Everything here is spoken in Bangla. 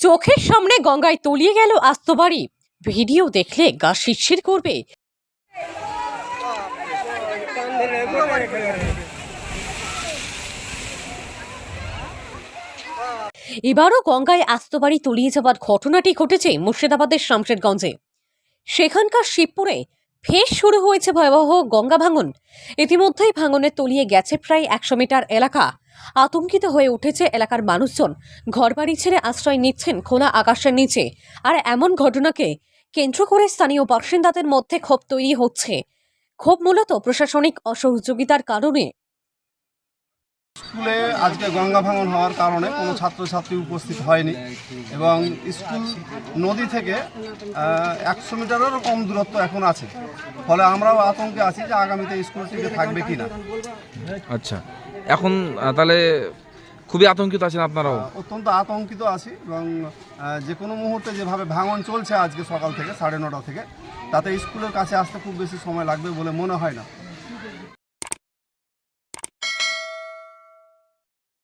চোখের সামনে গঙ্গায় তলিয়ে গেল আস্ত বাড়ি। ভিডিও দেখলে গা শিরশির করবে। এবারও গঙ্গায় আস্ত বাড়ি তলিয়ে যাওয়ার ঘটনাটি ঘটেছে মুর্শিদাবাদের শামশেরগঞ্জে। সেখানকার শিবপুরে ফের শুরু হয়েছে ভয়াবহ গঙ্গা ভাঙন। ইতিমধ্যেই ভাঙনে তলিয়ে গেছে প্রায় একশো মিটার এলাকা। আতঙ্কিত হয়ে উঠেছে এলাকার মানুষজন। ঘরবাড়ি ছেড়ে আশ্রয় নিচ্ছেন খোলা আকাশের নিচে। আর এমন ঘটনাকে কেন্দ্র করে স্থানীয় বাসিন্দাদের মধ্যে ক্ষোভ তৈরি হচ্ছে। ক্ষোভ মূলত প্রশাসনিক অসহযোগিতার কারণে। স্কুলে আজকে গঙ্গা ভাঙন হওয়ার কারণে কোনো ছাত্রছাত্রী উপস্থিত হয়নি এবং স্কুল নদী থেকে একশো মিটারেরও কম দূরত্ব এখন আছে। ফলে আমরাও আতঙ্কে আছি যে আগামীতে স্কুলটিকে থাকবে কি না আচ্ছা। এখন তাহলে খুবই আতঙ্কিত আছেন আপনারাও? অত্যন্ত আতঙ্কিত আছি এবং যে কোনো মুহূর্তে যেভাবে ভাঙন চলছে আজকে সকাল থেকে, সাড়ে নটা থেকে, তাতে স্কুলের কাছে আসতে খুব বেশি সময় লাগবে বলে মনে হয় না।